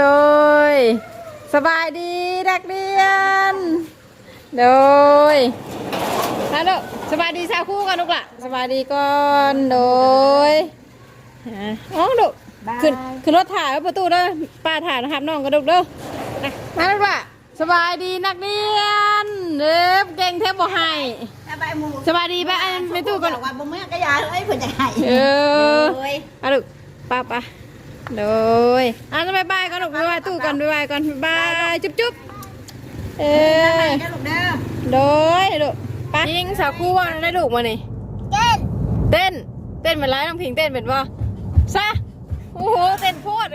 โดย สบายดีนักเรียน โดยฮัลโหลสบายดีสาวคู่กันลูกละสบายดีก่อนโดยอะอ๋อลูกขึ้นขึ้นรถถ่ายแล้วประตูเด้อป้าถ่ายนะครับน้องกระดุกเด้อนะมาลูกละสบายดีนักเรียนเด้อเก่งเทพบ่ให้สบายหมูสบายดีป่ะอันไม่ตู้ก่อนบอกว่าบ่เมื่อกระยาเอ้ยเพิ่นจะให้เออโอ้ยเอาลูกป้าป้า โดยอะบายบายก่อนลูกบายบายตู้ก่อนบายบายก่อนบายบายจุ๊บจุ๊บเออเด้อลูกเด้โดยลูกไปยิงสาวคู่วางได้ลูกมานี่เต้น เต้นเป็นไรน้องพิงเต้นเป็นป่ะซะโอ้โหเต้นโคตร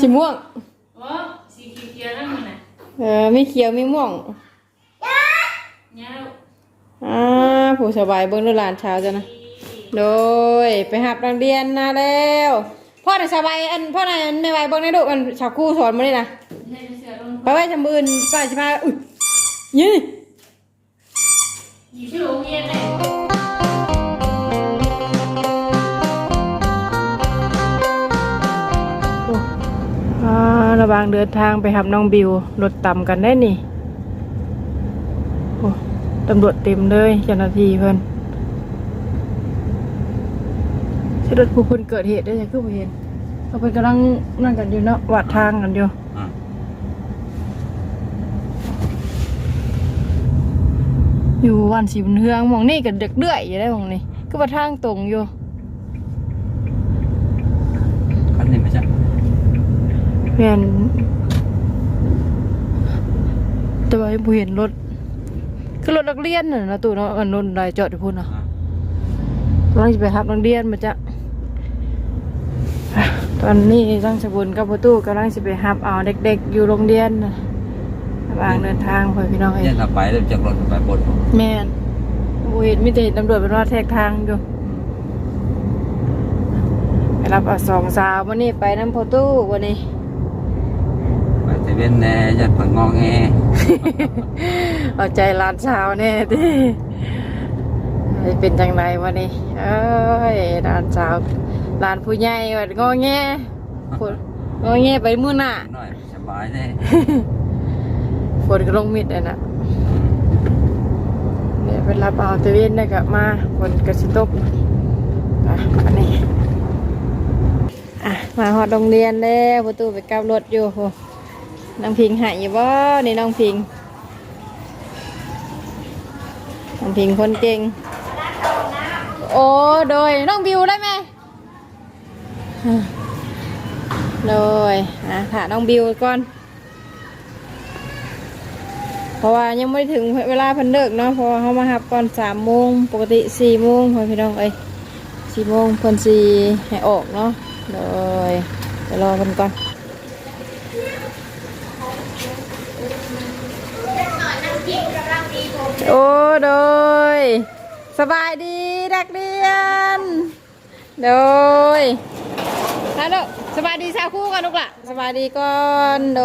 สีม่วงโอ้สีเขียวนั่นน่ะเออมีเขียวมีม่วงเนี่ยอ่าผู้สบายเบิ้งดูหลานเช้าจ้ะนะโดยไปหับโรงเรียนนะแล้ว พ่อไหนสบายอันพ่อไหนอันไม่ไหวเบิ้งในลูกอันชาวคู่สอนมาเลยนะให้เสือลงไปไว้ทำมืออื่นป้าจะพาอุ้ยยี่อยู่ที่โรงเรียนเลยอ่าระหวางเดินทางไปหับน้องบิวรถต่ำกันได้นี่โอ้ตำรวจเต็มเลยเจ้าหน้าที่เพิ่นใช่รถผู้คนเกิดเหตุได้ยังคือบ่เห็น เขาเพิ่นกำลังนั่งกันอยู่เนาะวัดทางกันอยู่อะอยู่วันสีบุญเฮืองหมองนี่กับเด็กเดือยอยู่ได้หมองนี่ก็ว่าทางตรงอยู่คันนี้ไม่ใช่เพียนแต่ว่าผู้เห็นรถคือรถนักเรียนน่ะนะตู่เนาะอันนนได้จอดอยู่พุ่นเนาะอะกำลังจะไปรับนักเรียนมาจะ อะตอนนี้ตั้งสบุญกับประตูกำลังจะไปรับเอาเด็ก ๆ อยู่โรงเรียนน่ะระหว่างเดินทางไปพี่น้องเอ้เนี่ยยถ้าไปแล้วจากรถไปบนแม่นผู้เห็นมิแต่เห็นตำรวจเป็นว่าแทรกทางอยู่ไปรับเอาสองสาววันนี้ไปน้ำพอตู้วันนี้ ไปเซเว่นแน่ยัดผังงองแงเอาใจหลานสาวแน่ดิให้เป็นจังไรวันนี้เอ้ยหลานสาว หลานผู้ใหญ่วัดงอแงฝนงอแงไปมื้อหน้าหน่อยสบายแน่ฝนก็ลงมิดเลยนะเดี๋ยวไปรับเอาตะเวนได้กลับมาฝนกระสิตกอะอันนี้อะมาหอดโรงเรียนแล้วประตูไปกลับรถอยู่โหน้องพิงหายอยู่บ่นี่น้องพิงน้องพิงคนเก่งโอ้โดยน้องบิวได้ไหมอะ โดยอะถ่าน้องบิวก่อน เพราะว่ายังไม่ถึงเวลาพันเลิกเนาะเพราะเขามาหับก่อนสามโมงปกติสี่โมงพอพี่น้องเอ้ยสี่โมงเพิ่นสี่ให้ออกเนาะโดยจะรอเพิ่นก่อนโอ้โดย สบายดีนักเรียน โดย ฮัลโหลสบายดีสาวคู่กันลูกละสบายดีก่อนโด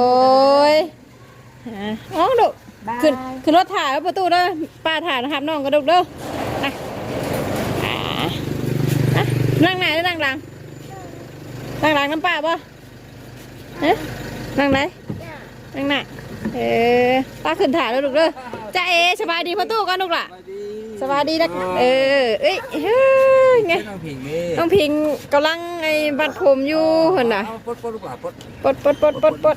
ยอะอ๋อลูกขึ้นขึ้นรถถ่ายแล้วประตูเด้อป้าถ่ายนะครับน้องกระดุกเด้อนะอ่าอะนั่งไหนหรือนั่งหลังนั่งหลังน้ำป้าป่ะเอ๊ะนั่งไหนนั่งไหนเออป้าขึ้นถ่ายแล้วลูกเด้อจ้าเอสบายดีประตูกันลูกล่ะ สวัสดีนะเออเอ้ยเฮ้ยไงน้องพิงนี่น้องพิงกำลังไอ้บัดผมอยู่เห็นน่ะเอาปลดปลดลูกหลานปลดปดปดปดปดปด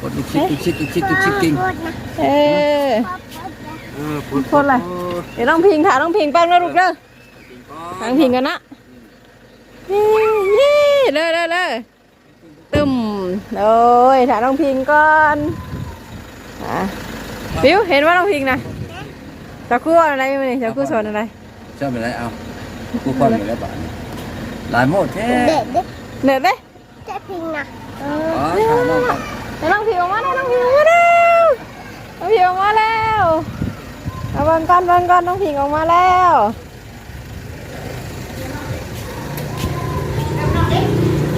ปลดลูกชิดลูกชิดลูกชิดลูกชิดจริงเออเออปลดปลดอะไรเดี๋ยวน้องพิงถ่ายน้องพิงแป้งนะลูกเด้อถ่ายน้องพิงกันนะเย้เย้เลยเลยเลยตึมเลยถ่ายน้องพิงก่อนอะฟิวเห็นว่าน้องพิงนะ จะคู่อะไรมั้ยจะคู่สอนอะไรชอบไปไหนเอากูความอยู่แล้วบ้านหลายโมดแท้เด็ดเด็ดเน็ตเด้จะพิงนะอ๋อถ่ายน้องก่อนให้น้องผิวออกมาแล้วน้องผิวออกมาแล้วน้องผิวออกมาแล้วเอาเบังก้อนเบังก้อนน้องผิงออกมาแล้ว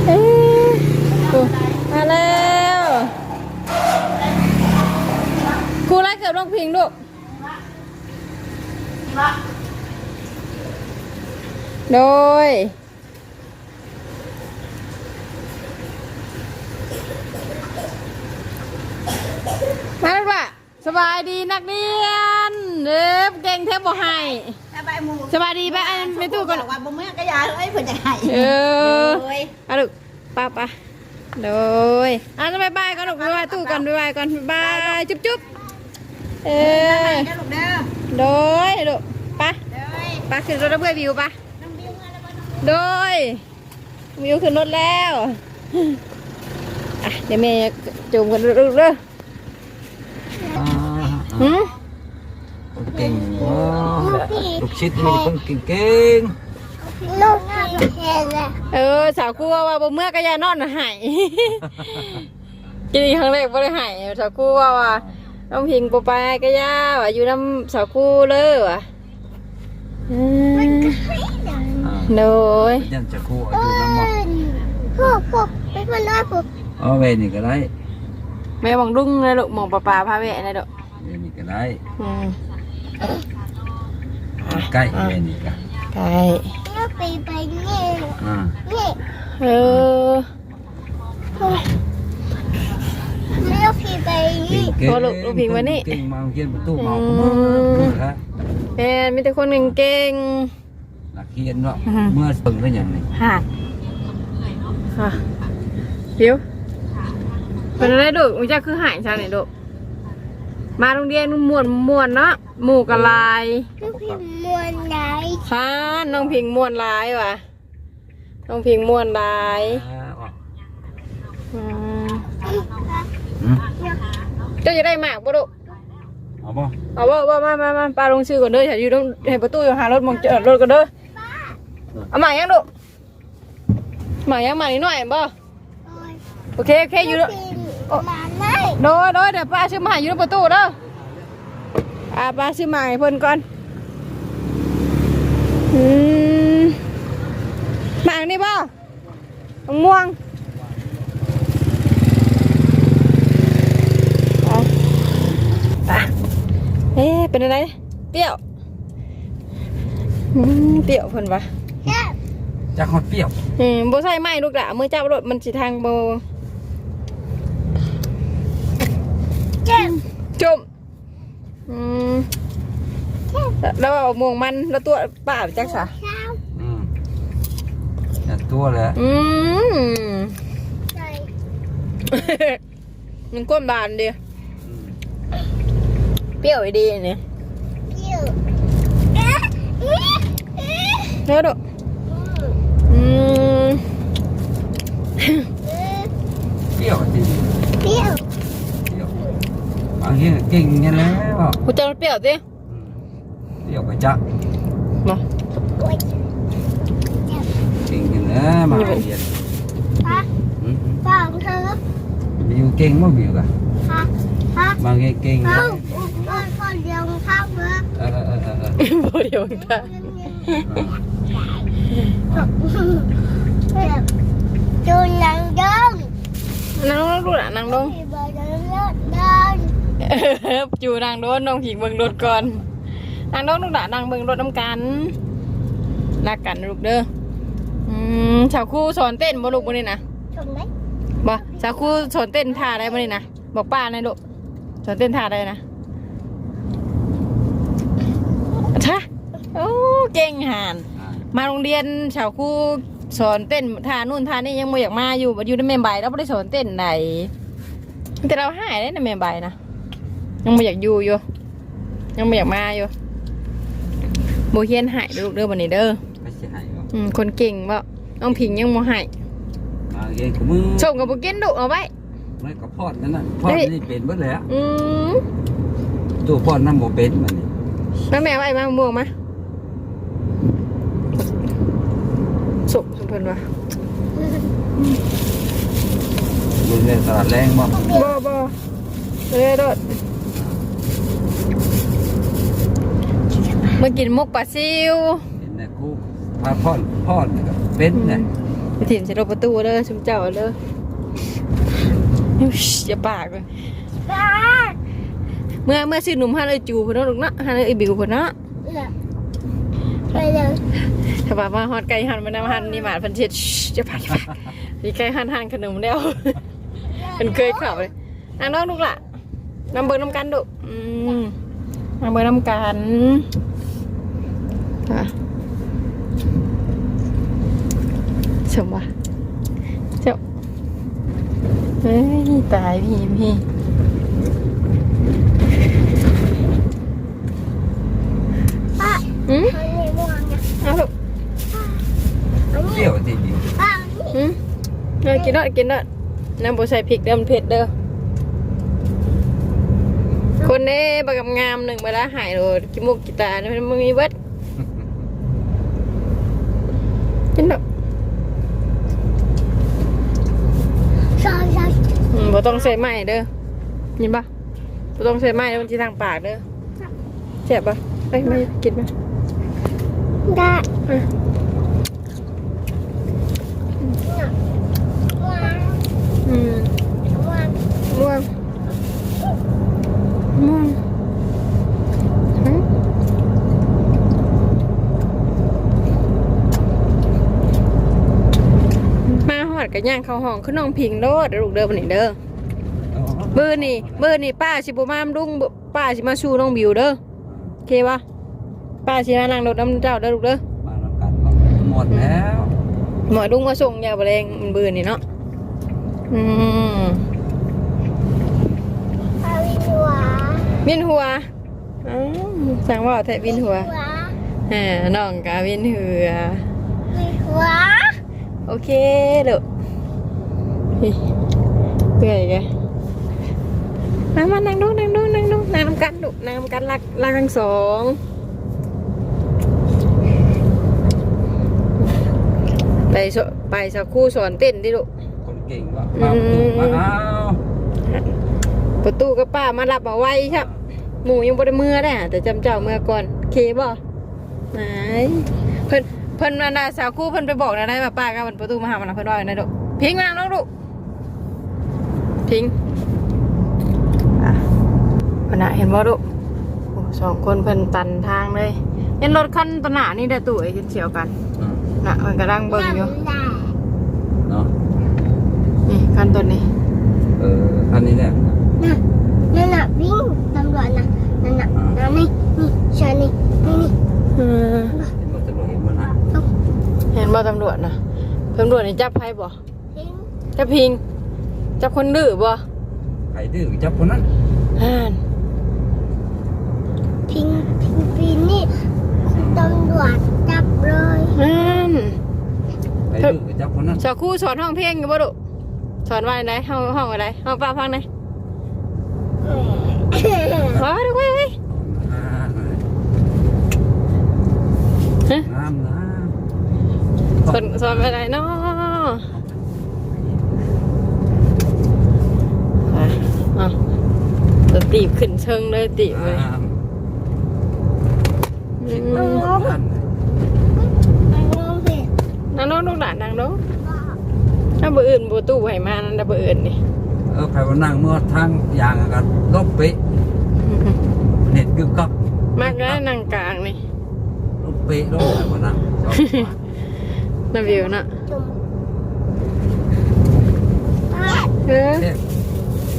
เอ๊ะดูมาแล้วครูไล่เกือบน้องพิงลูก โดย มาแล้วว่สบายดีนักเรียนเด้อเก่งเทพบอให้สบายหมูสบายดีไปอันไม่ตู้ก่อนว่าบ่เมื่อกรยาเอยเพิ่นใหญ่เออเอาลูกป้าป้าโดยอะบายบายก่อนลูกบายตู้ก่อนบายบายก่อนบายจุ๊บจุ๊บเออ โดยลูกไป้าเด้อป้าขึ้นรถแล้วเพื่อวิวป้าน้องบิวมาแล้วบ่โดยวิวขึ้นรถแล้วอะเดี๋ยวแม่จูงกันลูกเด้ออ่าหืมคนเก่งว้าวลูกชิดมีคนเก่งลูกเห็นแล้วเออสาวกลัวว่าบ่เมื่อกะยานอนน่ะหายกินครั้งแรกบ่ได้หายสาวกลัวว่า น้องพิงปไปกะยาว่าอยู่น้ำสาวกูเลยว่ะอืมๆอ่าโดยยันจะคู่อายุน้ำหมอกพวกพวกไปคนละพวกเอาเวนี่ก็ได้แม่มองดุ้งเลยลูกมองปลาปลาพาแวะเลยลูกเวนี่ก็ได้อืมใกล้เวนี่ก็ไก่แล้วไปไปนี่อ่านี่เออ แล้วพี่ไปนี่เก่งพอลูกลูกพิงไว้นี่ เก่งมาเขียนประตูเมาอืก็มมือฮะแม่มีแต่คนเก่งนักเขียนเนาะอืมเมื่อเพิ่งได้อย่างนี้ๆห่านค่ะผิวเป็นอะไรลูกมันจะคือหายชาเนี่ยลูกมาโรงเรียนม่วนม่วนๆเนาะหมู่กะลายแล้วพี่มวนไหนค่ะน้องพิงม่วนหลายว่ะน้องพิงม่วนหลายอ่าออกอืมอืม เจ้าจะได้หมากปะลูกเอาบ่เอาว่าว่ามามามาปลาลงชื่อก่อนเด้ออย่าอยู่ตรงให้ประตูอยู่หารถมองจอดรถก่อนเด้อเอาหมากยังลูกหมากยังหมากนิดหน่อยบ่โอเคโอเคอยู่เด้อมาไหนโดยโดยเดี๋ยวป้าซื้อหมากอยู่ในประตูเด้ออ่าป้าซื้อหมากให้เพิ่นก่อนอืมหมากนี่บ่มะม่วงเอาไป เอ๊ะเป็นอะไร เปรี้ยวอืมเปรี้ยวเพิ่นวะจักฮอดเปรี้ยวอืมบ่ใส่ไม้ลูกละมือจับรถมันสิทางบ่เจ็บจมอืมแล้วเอาม่วงมันแล้วตัวป้าไปจักซะเช้าอืมแต่ตัวแหละอืมใส่มันก้นบานเดียวอืม เปรี้ยวอีดีเนี่ยเกี่ยวเอ๊ะเอ๊ะเอ๊ะแล้วดอกอืมเอ๊ะเปรี้ยวจริงเกี่ยวเปรี้ยวบางทีก็เก่งอย่างนี้แล้วหัวใจมันเปรี้ยวดิอืมเปรี้ยวไปจักมาโอ้ยเก่งอย่างนี้มาเรียนฮะอืมฟังเธอบิวเก่งมั้บิวกะฮะฮะบางทีเก่งเอาอุปกรณ์ ข้าวเมื่อเออเออเออเออบ่เดียวกันจูนังดินนั่งลงลูกละนั่งลงที่บ้านเดินเดินเอออยู่นั่งโดนน้องผิงเบิ่งรถก่อนนั่งลงลูกหละนั่งเบิ่งรถน้ำกันรักกันลูกเด้ออืมชาวครูสอนเต้นบ่ลูกบ่นี่นะชมไหมบ่ชาวครูสอนเต้นท่าอะได้บ่นี่นะบอกป้าหน่อยลูกสอนเต้นท่าอะได้นะท่าโอ้ เก่งหานมาโรงเรียนชาวครูสอนเต้นท่านู่นท่านี่ยังไม่อยากมาอยู่อยู่ในเมมใบแล้วไม่ได้สอนเต้นไหนแต่เราหายได้ในเมมใบนะยังไม่อยากอยู่อยู่ ยังไม่อยากมาอยู่โบเฮียนหายเด้อลูกเด้อวันนี้เด้อไม่ใช่หายหรอกอืมคนเก่งบ่น้องผิงยังโมหายบางทีก็มือส่งกับโบกินดุเอาไว้ไม่ก็พอดนั่นน่ะพอดนี่เป็นเบิดเลยอะอืมตัวพอดน้ำบ่เป็นมันนี่แม่แม่ไว้มาม่วงมา สุกสุเพิ่นวะดูในตลาดแรงบ่บ่บ่เลยโดดมากินมุกปลาซิวเห็นแต่กูพาพอดพอดนี่ก็เป็นเนี่ยไปถิ่นใส่รถประตูเด้อชุมเจ้าเด้ออิ๊วอย่าปากเลยเมื่อเมื่อซื้อหนุ่มฮาเลยจูพุ่นเนาะลูกเนาะฮาเลยไอบิวพุ่นเนาะไปเลย ถ้าว่ามาฮอดไก่หันมานำหันนี่หมาดเพันเช็ดจะปากอย่าปากมีไก่หันหันขนมแล้วมันเคยเข่าเลยอะน้องลูกล่ะน้ำเบิร์น้ำกันดุอืมน้ำเบิร์น้ำกันค่ะชมว่ะเจ้าเฮ้ยตายพี่พี่ป้าอืมอันนี้ม่วงนะเอาลูก อันนี้เที่ยวติดอยู่ป้าอันนี้อืมเอากินเด้อกินเด้อน้ำโบใส่พริกเดิมเผ็ดเด้อ คนนี้บักงามหนึ่งเวลาหายโดดกิมุกกิตาเนี่ยมันมีเบิดกินเด้อใช่ใช่อืมบ่ต้องใส่ไม้เด้อยินปะบ่ต้องใส่ไม้เด้อมันจะทางปากเด้อเจ็บปะเอ้ยไม่กินไหมได้ อะ ม่วง อืมม่วงม่วงม่วงหืมมาหอดกับย่างเข้าห้องขึ้นน้องพิงโลดเด้อลูกเด้อบันนี้เด้อเบอร์นี่เบอร์นี่ป้าสิบ่มาดุ้งป้าสิมาสู้น้องบิวเด้อโอเคปะป้าสิมานั่งรถน้ำเจ้าเด้อลูกเด้อมาทำกันหมดแล้วหมอดุ้งมาส่งยาบะเรงมันเบือนี่เนาะ อืมปลาวินหัววินหัวอ้าวสั่งว่าแทะวินหัวหัวอ่าน้องกาวินหัววินหัว โอเคเด้อเฮ้ยเบื่ออีกแล้วมามานั่งดูนั่งดูนั่งดูนั่งนำกันดูนั่งนำกันรักรักทั้งสองไปสไปสักครู่สอนเต้นดิลูก คนเก่งว่ามาตู้มาเอาประตูกับป้ามารับเอาไว้ครับหมูยังบ่ได้เมื่อได้หาแต่จำเจ้าเมื่อก่อนเคบ่ไหนเพิ่นเพิ่นมาดาสาวคู่เพิ่นไปบอกนะได้ว่าป้ากับมันประตูมาหามันนะเพิ่นว่าอยู่นะดุพิงมาน้องดุพิงอะเพิ่นน่ะเห็นบ่ดุโอ้สองคนเพิ่นตันทางเลยเห็นรถคันตวหนานี่ได้อตู้ไอ้เฉียวกันอืมน่ะมันกำลังเบิ่งอยู่ได้เนาะนี่ คันตัวนี้ เอออันนี้แหละน่ะนั่นน่ะวิ่งตำรวจน่ะนั่นน่ะนั่นนี่นี่เชานี่นี่นี่อเห็นมันจเห็นมันะเห็นบ่ตำรวจนะตำรวจนี่จับใครบ่ทิ้งจับพิง จับคนดื้อบ่ใครดื้อจับคนนั้นอ่านทิ้งทิ้งปีนี่ตำรวจจับเลยอ่านใครดื้อจับคนนั้นสาวคู่สอนห้องเพลงอยู่บ่ดุ สอนว่าไหนห้องห้องอะไรห้องป้าฟังไหนว้าดูไว้ไว้อ่าฮะน้ำน้สอนสอนไปไหนเนาะอะอะจะตีบขึ้นเชิงเลยตีบำเลยน้ำอืคิดมว่าท่านมันงงสินั่งน้องลูกหลานนั่งน้อง ถ้าเบอร์อื่นเบอร์ตู้ให้มานั่นแต่เบอร์อื่นนี่เออใครว่านั่งเมื่อทางยางกันลบเป๊ะเน็ตกึกกักมากแล้วนั่งกลางนี่ลบเป๊ะลบใครว่านั่งชอบกว่าน้ำวิวน่ะจุ่มเออเทพ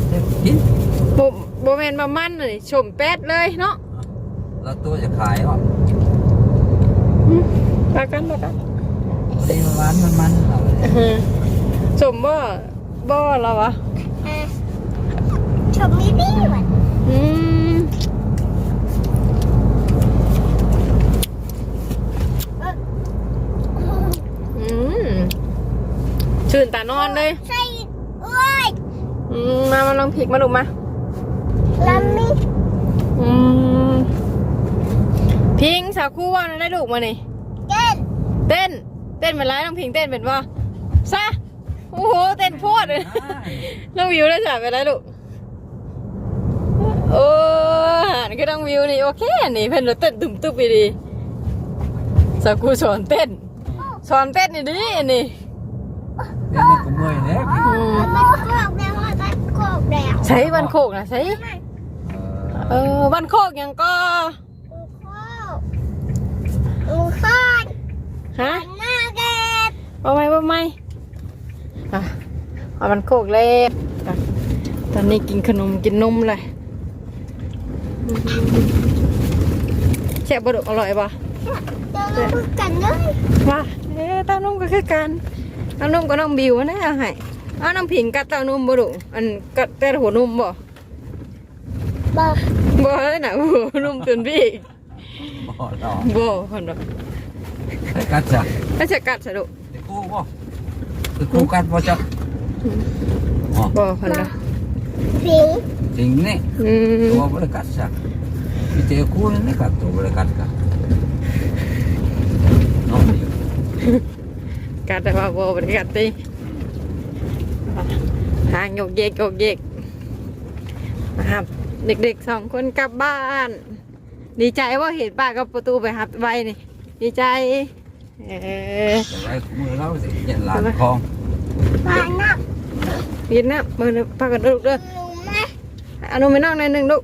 เทพกินโบโบแมนมามั่นเลยชมแป๊ดเลยเนาะแล้วตัวจะขายอะอืมปากันปากันตีร้านมันมันเอาเลย อืม ชมบ่บ่เราวะอะชมมีดีหวานอืมอืมชื่นตานอนเลย ใส่เอ้ยอืมมามาลองพลิกมาดูมาลำนี้อืมพิงสาวคู่ว่าได้ลูกมานี่เต้นเต้น เต้นเป็นไรน้องพิงเต้นเป็นป่ะซะ โอ้โหเต้นโพดเลยน้องวิวได้จ่ายไปแล้วลูกโอ้หันก็น้องวิวนี่โอเคนี่เพิ่นเราเต้นตุ้มตุ้มไปดีสาวกูสอนเต้นสอนเต้นนี่ดินี่เดี๋ยวนี้ก็เมื่อยแล้วอืมมันโคกแล้วมันโคกแล้วใช้วันโคกนะใช้เอเอออวันโคกยังก็อูโคกฮะหน้าเก็บว่าไม่ว่าไม่ อะเอาวันโคกเลยอะตอนนี้กินขนมกินนมเลยแซ่บบ่ดุอร่อยบ่เดี๋ยวเราพูดกันเลยว่าเอ๊ะเต้านุ่มก็คือกันเต้านุ่มก็น้องบิวนะเอาให้เอาน้ำผิงกัดเต้านุ่มบ่ดุอันกัดแต่หัวนุ่มบ่บอกบ่ได้น่ะหัวนุ่มจนพี่บ่ดอกบ่คนบ่ไปกัดจ้ะถ้าจะกัดสะดุเดี๋ยวกูบ่ คือกูกัดบ่จ้ะอ๋อบ่คนละสิงจริงนี่อืมตัวบ่ได้กัดจ้ะมีเจ้ากูนี่กัดตัวบ่ได้กัดกันน้องอยู่กัดแต่ว่าบ่บ่ได้กัดติหางยกเยกยกเยกนะครับเด็กๆสองคนกลับบ้าน ดีใจว่าเห็นป้ากับประตูไปหับไว้นี่ ดีใจ เออจะไว้มือเราสิเย็นหลานคลองปาหนักกินนะมือนึงพากันลูกเด้อหนูไหมเอนมไปนอกในอยหนึ่งลูก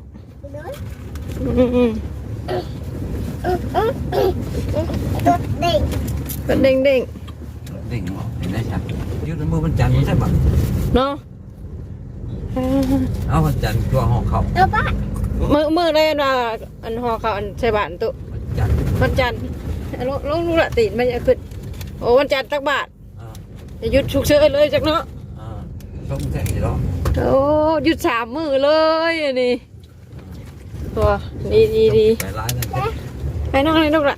เดี๋ยวอืมอืมอืมอืมอืมอืมตัวเด็กเป็นเด้งเด้งดิ่งบ่เห็นได้จ้ะยืดมือมันจันทร์ใช่ปะๆเนาะเออเอามันจันตัวห้อเขาเอาปะมือมือเลยว่าอันหอเขาอันใส่บาทตุมันจันทร์วันจันทร์ ลงลงลูกละตีนมันจะขึ้นโอ้วันจันทร์ตักบาทอ่าจะหยุดฉุกเฉินเลยจักเนาะอ่าต้องแท้สิเนาะโอ้หยุดสามมือเลยอันนี้ตัวดีดีดีไปร้ายนั่นเด้ให้น้องเลยลูกละ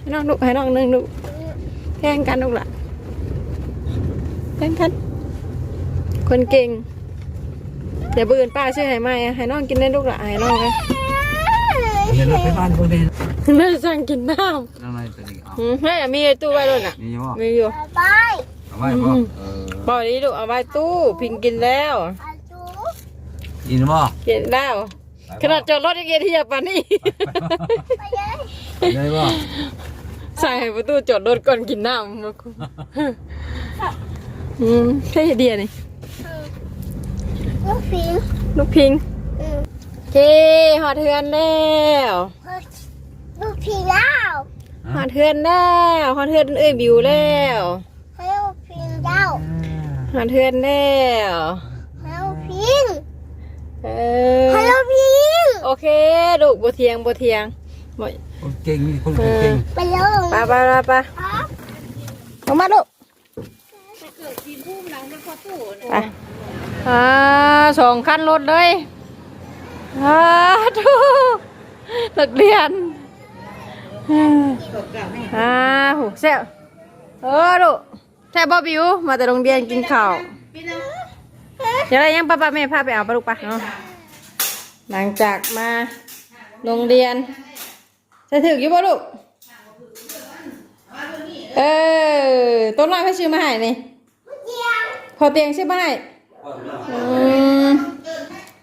ให้น้องลูกให้น้องหนึ่งลูกแข่งกันลูกละแข่งกันคนเก่งเดี๋ยวบืนป้าชื่อให้ไหมให้น้องกินได้ลูกละให้น้องเลยเห็นรถไปบ้านพวกนี้น่าสั่งกินน้นั่นไง ตัวนี้เอาำอืมให้ยมีไอ้ตู้ไว้ด้วยน่ะนี่บ่มีอยู่ไปเอาไว้บ่เออปล่อยนี้ลูกเอาไว้ตู้พิงกินแล้วอาจูกินบ่กินแล้วขนาดจอดรถยังเกียที่ยาปานนี่ ไปเลยได้บ่ใส่ให้ประตูจอดรถก่อนกินน้ำมาคุอืมใช่เดียนี่ลูกฟิงลูกพิงอืมเจหอดเทือนแล้วลูกฟิงแล้ว หอดเทือนแล้วหอดเทือนเอ้ยบิวแล้วให้ลูกฟิงเจ้าหอดเทือนแล้วให้ลูกฟิงเอให้อลูกฟิงโอเคลูกบ่เทียงบ่เทียงบ่คนเก่งนี่คนเก่งไปเลยไปไปไปไปครับลงมาลูกไปอ่าสองคันรถเลยอ่าทูนักเรียน อ่าหูเซ่บเออลูกแซ่บบ่บิวมาแต่โรงเรียนกินข้าวเดี๋ยวอะไรยังป้าป้าแม่พาไปเอาปลาลูกปะเนาะหลังจากมาโรงเรียนจะถึงอยู่ป่ะลูกเออต้นน้อยเขาชื่อมาให้นี่พอเตียงชื่อมาให้อืม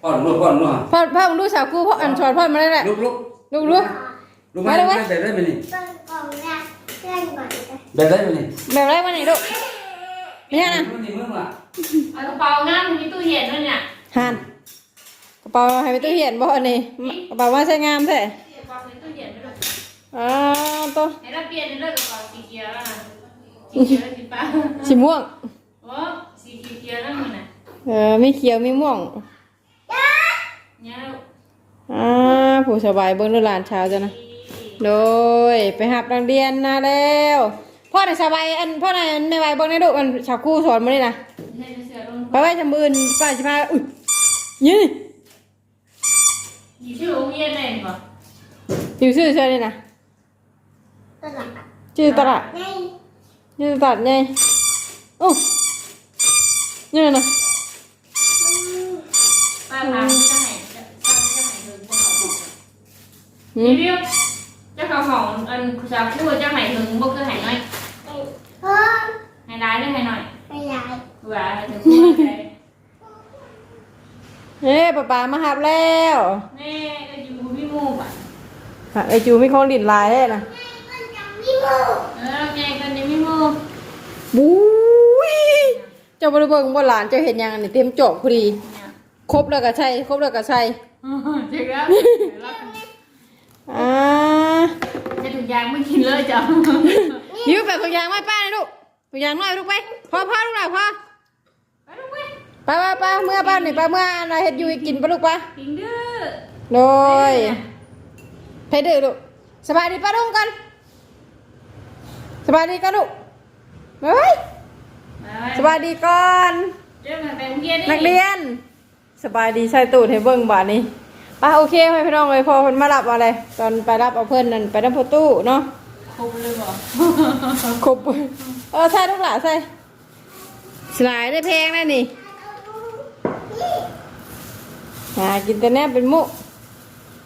ป้อนลูกป้อนลูกพ่อพ่อมึงดูสาวกูพ่ออันชอนพ่อมาได้แหละลูกลูกลูกลูก ลูกมาได้ไหมได้ไหมนี่เปิดกล่องแรกเล่นก่อนเลยได้ได้ไหมนี่แบบไรมาไหนลูกเนี่ยนะมึงนี่มึงล่ะเอากระเป๋างามมีตู้เย็นด้วยเนี่ยหันกระเป๋าให้ไปตู้เหียนบ่อันนี้กระเป๋าว่าใช้งามแท้กระเป๋าในตู้เย็นด้วยอ้าวตัวให้เราเปลี่ยนในเรื่องกระเป๋าสีเขียวแล้วนะสีเขียวแล้วสีฟ้าสีม่วงโอ้สีเขียวแล้วมันน่ะเออมีเขียวมีม่วงเนี่ยอ่าผู้สบายเบิ่งดูหลานเช้าจ้ะนะ โดยไปหับโรงเรียนนะแล้วพ่อไหนสบายอันพ่อไหนไม่ไหวเบิ่งในลูกอันชาวครู่สอนมาเลยนะให้เสือลงไปไว้จำบืนป้าจะพาอุ้ยยี่อยู่ชื่อโรงเรียนไหนบ่อยู่ชื่อเชื่อเลยนะตลาดชื่อตลาดไงชื่อตลาดไงโอ้ยี่นะป้าพาจะไหนจะจะไหนเดินจะเขาบอกหืรีมวิวเจ้าของของอันคุณสาวพูดเจ้าไหนถึงบ่คือไหนหน่อยเพิ่มไหนร้ายได้ไหนหน่อยไปยายเผื่อจะพูดอะไรเฮ้ป้าป๋ามาหับแล้วแม่ก็อยู่พี่มูกอะหาไอจูมีของดินลายเลยนะมันยังไม่หมดเออแม่กันยังไม่มูกบุ้ยเจ้าบริเบิงบ่หลานเจ้าเห็นยังอันนี้เต็มจอกพอดีเนี่ยครบแล้วก็ใช่ครบแล้วก็ใช่เจ๊ครับอ่า จะถุงยางไม่กินเลยจ้ะนิ้วแบบถุงยางไว้ป้าเลยลูกถุงยางน้อยลูกไปพอพอลูกหล่ะพอไปลูกไปไปไปไปเมื่อบ้านนี่ไปเมื่ออะไรเฮ็ดอยู่ให้กินไปลูกไปกินดื้อโดยเพดือลูกสบายดีป้าดุ้งกันสบายดีกันลูกเฮ้ยสบายดีก่อนเจ้ามันไปโรงเรียนนักเรียน สบายดีใส่ตูดให้เบิ่งบาทนี้ ป้าโอเคไหมพี่น้องเลยพอเพิ่นมารับอะไร ตอนไปรับเอาเพิ่นนั่นไปน้ำประตูเนาะครบเลยบ่ครบเออใส่ลูกหลานใส่สลายได้แพงนะนี่หากินแต่แนบเป็นมุก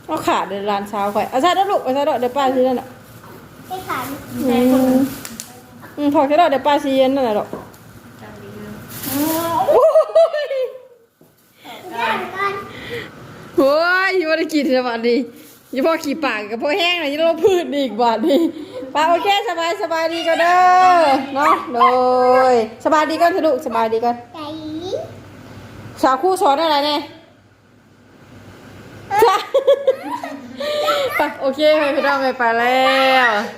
เอาขาดเดินร้านเช้าค่อยเอาใส่แล้วลูกเอาใส่แล้วเดี๋ยวป้าซื้อนั่นน่ะไปขันอืมอืมพอใส่แล้วเดี๋ยวป้าซื้อนั่นน่ะหรอก จำดีเลย โอ้ย ก่อนก่อน โอ้ยยังไม่ได้กินสบายดียังพอขี่ปากกับพอแห้งหน่อยยังต้องพืชอีกบาทนี้ป้าโอเคสบายสบายดีก็เด้อเนาะโดยสบายดีก่อนเถอะลูกสบายดีก่อนไก่สาวคู่สอนอะไรเนี่ยจ้ะไปโอเคไปพี่น้องไปไปแล้ว